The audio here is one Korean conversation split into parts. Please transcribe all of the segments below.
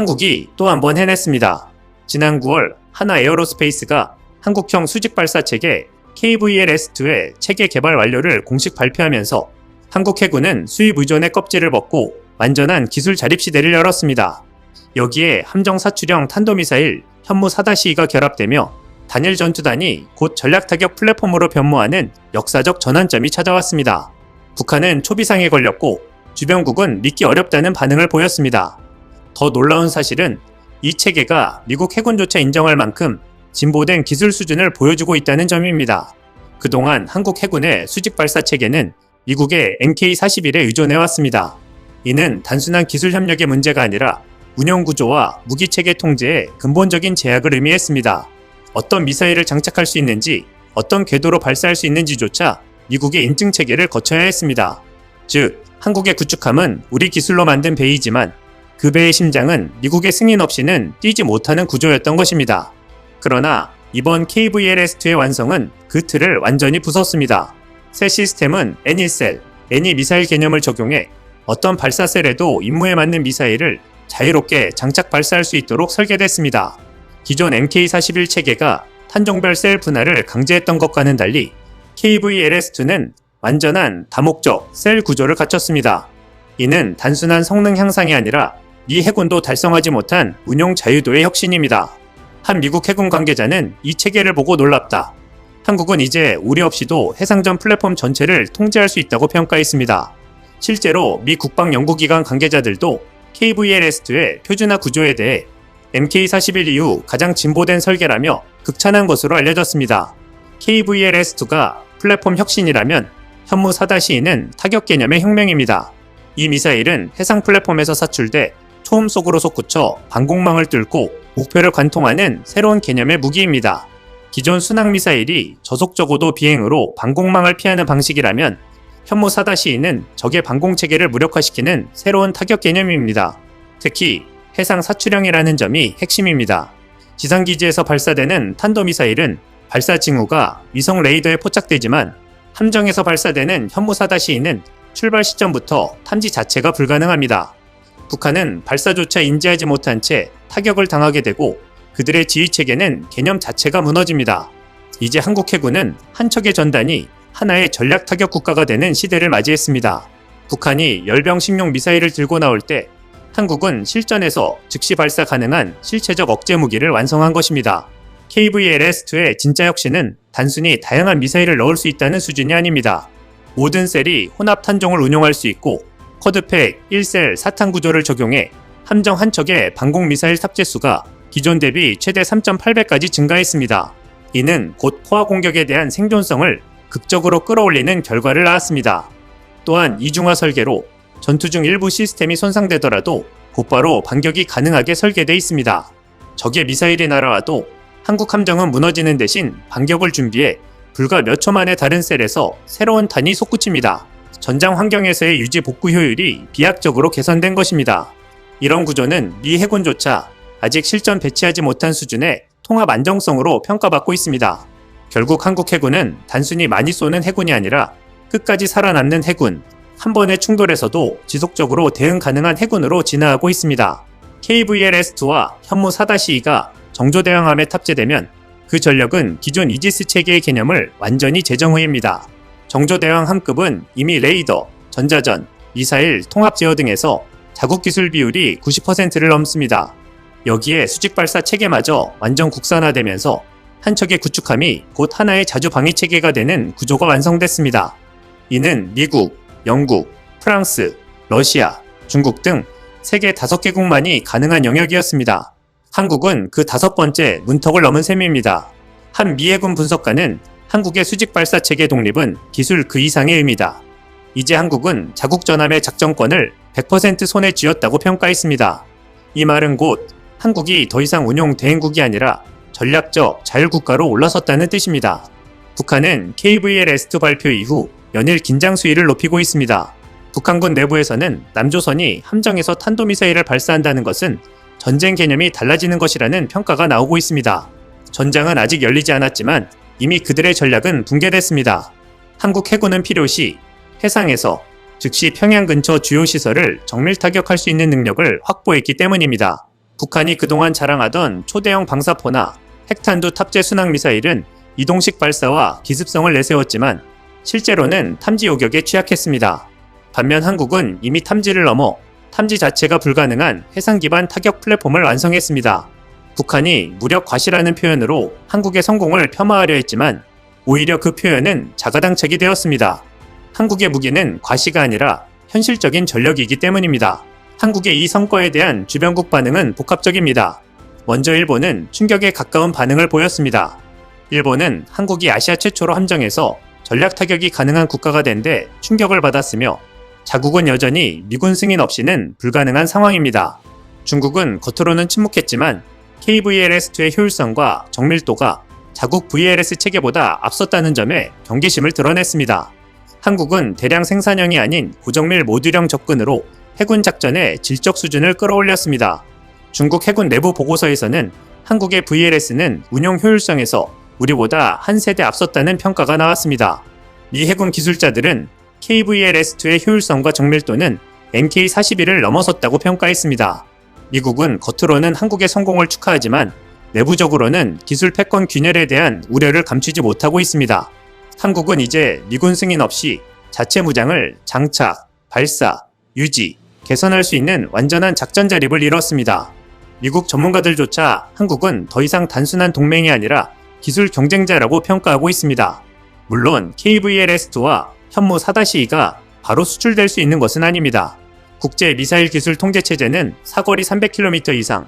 한국이 또 한 번 해냈습니다. 지난 9월 하나 에어로스페이스가 한국형 수직 발사 체계 KVL-S2의 체계 개발 완료를 공식 발표하면서 한국 해군은 수입 의존의 껍질을 벗고 완전한 기술 자립 시대를 열었습니다. 여기에 함정 사출형 탄도미사일 현무 4-2가 결합되며 단일 전투단이 곧 전략 타격 플랫폼으로 변모하는 역사적 전환점이 찾아왔습니다. 북한은 초비상에 걸렸고 주변국은 믿기 어렵다는 반응을 보였습니다. 더 놀라운 사실은 이 체계가 미국 해군조차 인정할 만큼 진보된 기술 수준을 보여주고 있다는 점입니다. 그동안 한국 해군의 수직 발사 체계는 미국의 MK-41에 의존해왔습니다. 이는 단순한 기술 협력의 문제가 아니라 운영 구조와 무기 체계 통제에 근본적인 제약을 의미했습니다. 어떤 미사일을 장착할 수 있는지, 어떤 궤도로 발사할 수 있는지조차 미국의 인증 체계를 거쳐야 했습니다. 즉, 한국의 구축함은 우리 기술로 만든 배이지만 그 배의 심장은 미국의 승인 없이는 뛰지 못하는 구조였던 것입니다. 그러나 이번 KVLS2의 완성은 그 틀을 완전히 부쉈습니다. 새 시스템은 N1셀, N2 미사일 개념을 적용해 어떤 발사셀에도 임무에 맞는 미사일을 자유롭게 장착 발사할 수 있도록 설계됐습니다. 기존 MK41 체계가 탄종별 셀 분할을 강제했던 것과는 달리 KVLS2는 완전한 다목적 셀 구조를 갖췄습니다. 이는 단순한 성능 향상이 아니라 미 해군도 달성하지 못한 운용 자유도의 혁신입니다. 한 미국 해군 관계자는 이 체계를 보고 놀랍다. 한국은 이제 우리 없이도 해상전 플랫폼 전체를 통제할 수 있다고 평가했습니다. 실제로 미 국방연구기관 관계자들도 KVLS2의 표준화 구조에 대해 MK41 이후 가장 진보된 설계라며 극찬한 것으로 알려졌습니다. KVLS2가 플랫폼 혁신이라면 현무 4-2는 타격 개념의 혁명입니다. 이 미사일은 해상 플랫폼에서 사출돼 초음 속으로 솟구쳐 방공망을 뚫고 목표를 관통하는 새로운 개념의 무기입니다. 기존 순항 미사일이 저속적고도 비행으로 방공망을 피하는 방식이라면 현무 4-2는 적의 방공 체계를 무력화시키는 새로운 타격 개념입니다. 특히 해상 사출형이라는 점이 핵심입니다. 지상기지에서 발사되는 탄도미사일은 발사 징후가 위성 레이더에 포착되지만 함정에서 발사되는 현무 4-2는 출발 시점부터 탐지 자체가 불가능합니다. 북한은 발사조차 인지하지 못한 채 타격을 당하게 되고 그들의 지휘 체계는 개념 자체가 무너집니다. 이제 한국 해군은 한 척의 전단이 하나의 전략 타격 국가가 되는 시대를 맞이했습니다. 북한이 열병식용 미사일을 들고 나올 때 한국은 실전에서 즉시 발사 가능한 실체적 억제 무기를 완성한 것입니다. KVLS2의 진짜 혁신은 단순히 다양한 미사일을 넣을 수 있다는 수준이 아닙니다. 모든 셀이 혼합 탄종을 운용할 수 있고 쿼드팩 1셀 사탄 구조를 적용해 함정 한 척의 방공 미사일 탑재 수가 기존 대비 최대 3.8배까지 증가했습니다. 이는 곧 포화 공격에 대한 생존성을 극적으로 끌어올리는 결과를 낳았습니다. 또한 이중화 설계로 전투 중 일부 시스템이 손상되더라도 곧바로 반격이 가능하게 설계되어 있습니다. 적의 미사일이 날아와도 한국 함정은 무너지는 대신 반격을 준비해 불과 몇 초 만에 다른 셀에서 새로운 탄이 솟구칩니다. 전장 환경에서의 유지 복구 효율이 비약적으로 개선된 것입니다. 이런 구조는 미 해군조차 아직 실전 배치하지 못한 수준의 통합 안정성으로 평가받고 있습니다. 결국 한국 해군은 단순히 많이 쏘는 해군이 아니라 끝까지 살아남는 해군, 한 번의 충돌에서도 지속적으로 대응 가능한 해군으로 진화하고 있습니다. KVLS2와 현무 4-2가 정조대왕함에 탑재되면 그 전력은 기존 이지스 체계의 개념을 완전히 재정의입니다. 정조대왕 함급은 이미 레이더, 전자전, 미사일, 통합 제어 등에서 자국 기술 비율이 90%를 넘습니다. 여기에 수직 발사 체계마저 완전 국산화되면서 한 척의 구축함이 곧 하나의 자주 방위 체계가 되는 구조가 완성됐습니다. 이는 미국, 영국, 프랑스, 러시아, 중국 등 세계 다섯 개국만이 가능한 영역이었습니다. 한국은 그 다섯 번째 문턱을 넘은 셈입니다. 한 미해군 분석가는 한국의 수직 발사 체계 독립은 기술 그 이상의 의미다. 이제 한국은 자국 전함의 작전권을 100% 손에 쥐었다고 평가했습니다. 이 말은 곧 한국이 더 이상 운용 대행국이 아니라 전략적 자율국가로 올라섰다는 뜻입니다. 북한은 KVL-S2 발표 이후 연일 긴장 수위를 높이고 있습니다. 북한군 내부에서는 남조선이 함정에서 탄도미사일을 발사한다는 것은 전쟁 개념이 달라지는 것이라는 평가가 나오고 있습니다. 전장은 아직 열리지 않았지만 이미 그들의 전략은 붕괴됐습니다. 한국 해군은 필요시 해상에서 즉시 평양 근처 주요 시설을 정밀 타격할 수 있는 능력을 확보했기 때문입니다. 북한이 그동안 자랑하던 초대형 방사포나 핵탄두 탑재 순항 미사일은 이동식 발사와 기습성을 내세웠지만 실제로는 탐지 요격에 취약했습니다. 반면 한국은 이미 탐지를 넘어 탐지 자체가 불가능한 해상 기반 타격 플랫폼을 완성했습니다. 북한이 무력 과시라는 표현으로 한국의 성공을 폄하하려 했지만 오히려 그 표현은 자가당착이 되었습니다. 한국의 무기는 과시가 아니라 현실적인 전력이기 때문입니다. 한국의 이 성과에 대한 주변국 반응은 복합적입니다. 먼저 일본은 충격에 가까운 반응을 보였습니다. 일본은 한국이 아시아 최초로 함정에서 전략 타격이 가능한 국가가 된 데 충격을 받았으며 자국은 여전히 미군 승인 없이는 불가능한 상황입니다. 중국은 겉으로는 침묵했지만 KVLS2의 효율성과 정밀도가 자국 VLS 체계보다 앞섰다는 점에 경계심을 드러냈습니다. 한국은 대량 생산형이 아닌 고정밀 모듈형 접근으로 해군 작전의 질적 수준을 끌어올렸습니다. 중국 해군 내부 보고서에서는 한국의 VLS는 운용 효율성에서 우리보다 한 세대 앞섰다는 평가가 나왔습니다. 미 해군 기술자들은 KVLS2의 효율성과 정밀도는 MK41을 넘어섰다고 평가했습니다. 미국은 겉으로는 한국의 성공을 축하하지만 내부적으로는 기술 패권 균열에 대한 우려를 감추지 못하고 있습니다. 한국은 이제 미군 승인 없이 자체 무장을 장착, 발사, 유지, 개선할 수 있는 완전한 작전 자립을 이뤘습니다. 미국 전문가들조차 한국은 더 이상 단순한 동맹이 아니라 기술 경쟁자라고 평가하고 있습니다. 물론 KVLS2와 현무 4-2가 바로 수출될 수 있는 것은 아닙니다. 국제 미사일 기술 통제 체제는 사거리 300km 이상,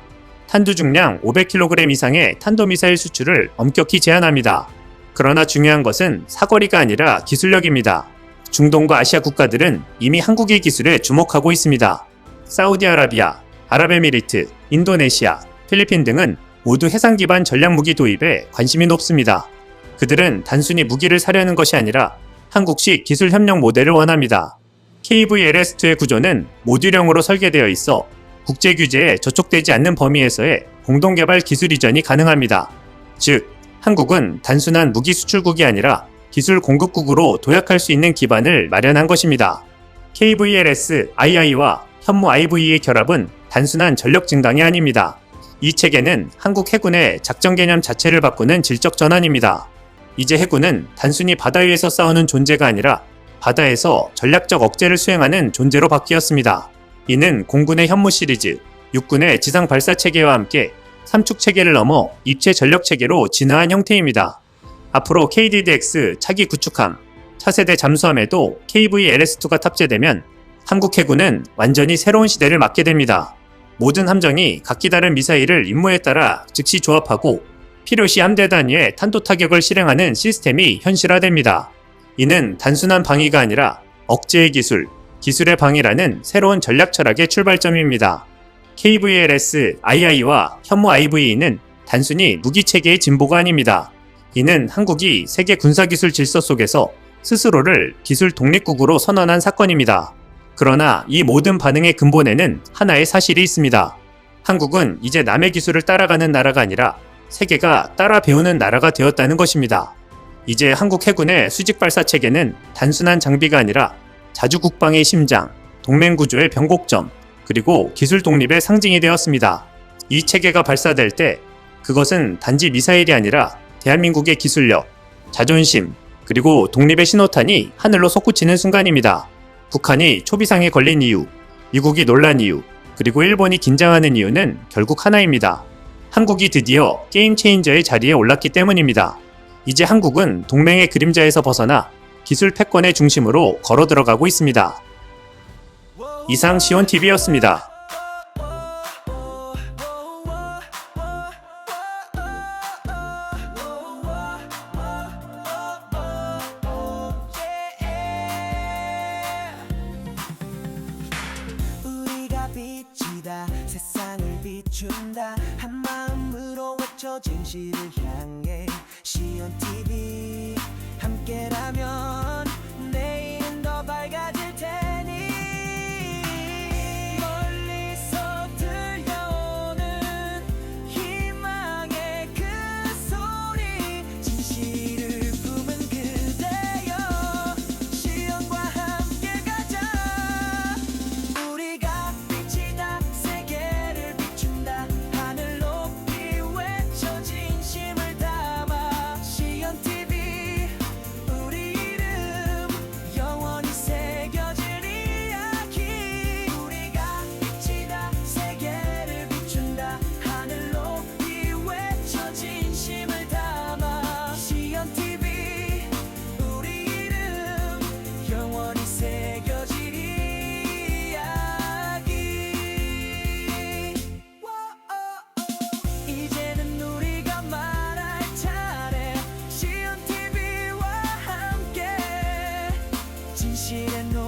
탄두 중량 500kg 이상의 탄도미사일 수출을 엄격히 제한합니다. 그러나 중요한 것은 사거리가 아니라 기술력입니다. 중동과 아시아 국가들은 이미 한국의 기술에 주목하고 있습니다. 사우디아라비아, 아랍에미리트, 인도네시아, 필리핀 등은 모두 해상 기반 전략 무기 도입에 관심이 높습니다. 그들은 단순히 무기를 사려는 것이 아니라 한국식 기술 협력 모델을 원합니다. KVLS2의 구조는 모듈형으로 설계되어 있어 국제 규제에 저촉되지 않는 범위에서의 공동 개발 기술 이전이 가능합니다. 즉, 한국은 단순한 무기 수출국이 아니라 기술 공급국으로 도약할 수 있는 기반을 마련한 것입니다. KVLS II와 현무 IV의 결합은 단순한 전력 증강이 아닙니다. 이 체계는 한국 해군의 작전 개념 자체를 바꾸는 질적 전환입니다. 이제 해군은 단순히 바다 위에서 싸우는 존재가 아니라 바다에서 전략적 억제를 수행하는 존재로 바뀌었습니다. 이는 공군의 현무 시리즈, 육군의 지상 발사 체계와 함께 삼축 체계를 넘어 입체 전력 체계로 진화한 형태입니다. 앞으로 KDDX 차기 구축함, 차세대 잠수함에도 KVLS2가 탑재되면 한국 해군은 완전히 새로운 시대를 맞게 됩니다. 모든 함정이 각기 다른 미사일을 임무에 따라 즉시 조합하고 필요시 함대 단위의 탄도 타격을 실행하는 시스템이 현실화됩니다. 이는 단순한 방위가 아니라 억제의 기술, 기술의 방위라는 새로운 전략 철학의 출발점입니다. KVLS II와 현무 IV는 단순히 무기 체계의 진보가 아닙니다. 이는 한국이 세계 군사기술 질서 속에서 스스로를 기술 독립국으로 선언한 사건입니다. 그러나 이 모든 반응의 근본에는 하나의 사실이 있습니다. 한국은 이제 남의 기술을 따라가는 나라가 아니라 세계가 따라 배우는 나라가 되었다는 것입니다. 이제 한국 해군의 수직 발사 체계는 단순한 장비가 아니라 자주 국방의 심장, 동맹 구조의 변곡점, 그리고 기술 독립의 상징이 되었습니다. 이 체계가 발사될 때 그것은 단지 미사일이 아니라 대한민국의 기술력, 자존심, 그리고 독립의 신호탄이 하늘로 솟구치는 순간입니다. 북한이 초비상에 걸린 이유, 미국이 놀란 이유, 그리고 일본이 긴장하는 이유는 결국 하나입니다. 한국이 드디어 게임 체인저의 자리에 올랐기 때문입니다. 이제 한국은 동맹의 그림자에서 벗어나 기술 패권의 중심으로 걸어 들어가고 있습니다. 이상 시온TV였습니다. 心。